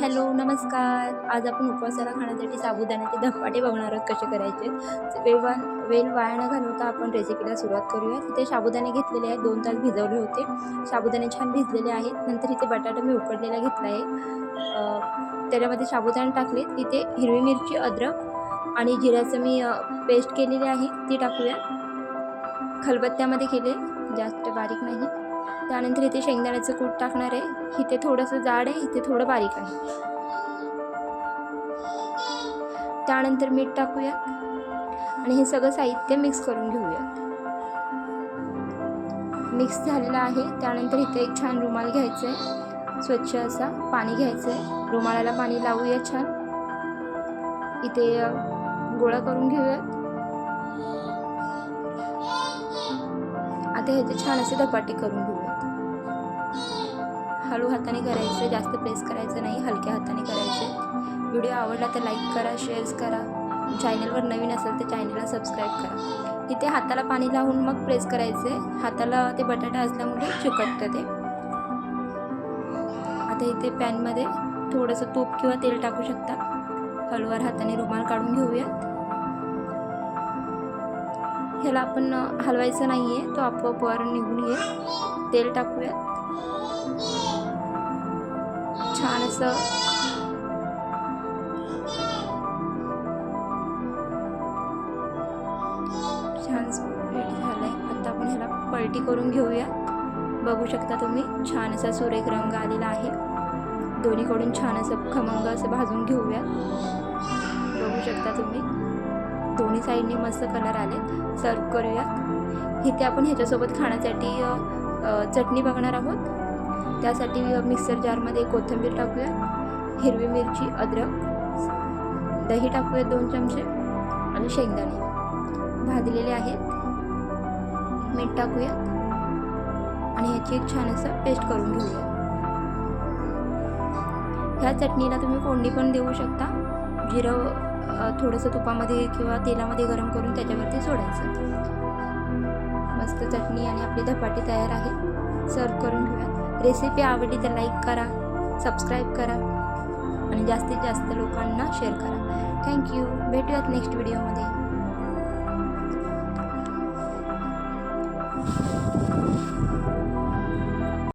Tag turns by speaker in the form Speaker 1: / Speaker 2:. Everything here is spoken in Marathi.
Speaker 1: हॅलो नमस्कार. आज आपण उपवासाला खाण्यासाठी साबुदाण्याचे धपाटे बघणार आहोत कसे करायचे वेळ वा वेळ वाया न घालवता आपण रेसिपीला सुरुवात करूया इथे साबुदाणे घेतलेले आहेत दोन तास भिजवले होते. साबुदाणे छान भिजलेले आहेत. नंतर इथे बटाटा मी उकडलेला घेतला आहे त्याच्यामध्ये साबुदाणे टाकले इथे हिरवी मिरची अद्रक आणि जिऱ्याचं मी पेस्ट केलेली आहे. ती टाकूया. खलबत्त्यामध्ये केले. जास्त बारीक नाही. त्यानंतर इथे शेंगदाण्याचं कूट टाकणार आहे. इथे थोडंसं जाड आहे इथे थोडं बारीक आहे. त्यानंतर मीठ टाकूया आणि हे सगळं साहित्य मिक्स करून घेऊया मिक्स झालेलं आहे. त्यानंतर इथे एक छान रुमाल घ्यायचं आहे स्वच्छ असा पाणी घ्यायचं आहे रुमालाला पाणी लावूया छान. इथे गोळा करून घेऊयात. आता ह्याचे छान असे धपाटे करून घेऊयात. हळू हाताने करायचं जास्त प्रेस करायचं नाही हलक्या हाताने करायचे. व्हिडिओ आवडला तर लाईक करा शेअर्स करा. चॅनलवर नवीन असेल तर चॅनलला सबस्क्राईब करा. इथे हाताला पाणी लावून मग प्रेस करायचे. हाताला ते बटाटा असल्यामुळे चिकटतं ते. आता इथे पॅनमध्ये थोडंसं तूप किंवा तेल टाकू शकता. हळूवार हाताने रुमाल काढून घेऊयात. ह्याला आपण हलवायचं नाही आहे तो आपोआप वर निघून येईल. तेल टाकूयात. छान असं छान रेडी झालं आहे आता आपण ह्याला पलटी करून घेऊया. बघू शकता तुम्ही छान असा सुरेख रंग आलेला आहे. दोन्हीकडून छान असं खमंग असं भाजून घेऊया. बघू शकता तुम्ही. दोन्ही साईडने मस्त कलर आले. सर्व करूयात इथे आपण ह्याच्यासोबत खाण्यासाठी चटणी बघणार आहोत. त्यासाठी मिक्सर जारमध्ये कोथिंबीर टाकूया. हिरवी मिरची अद्रक दही टाकूया दोन चमचे आणि शेंगदाणे. भाजलेले आहेत. मीठ टाकूया. आणि ह्याची एक छान असं पेस्ट करून घेऊया. ह्या चटणीला तुम्ही फोडणी पण देऊ शकता. जिरं थोडंसं तुपामध्ये किंवा तेलामध्ये गरम करून त्याच्यावरती सोडायचं. मस्त चटणी आणि आपली धपाटी तयार आहे सर्व करून घेऊया रेसिपी आवडली तर लाईक करा सबस्क्राईब करा आणि जास्तीत जास्त लोकांना शेअर करा. थँक्यू भेटूयात नेक्स्ट व्हिडिओमध्ये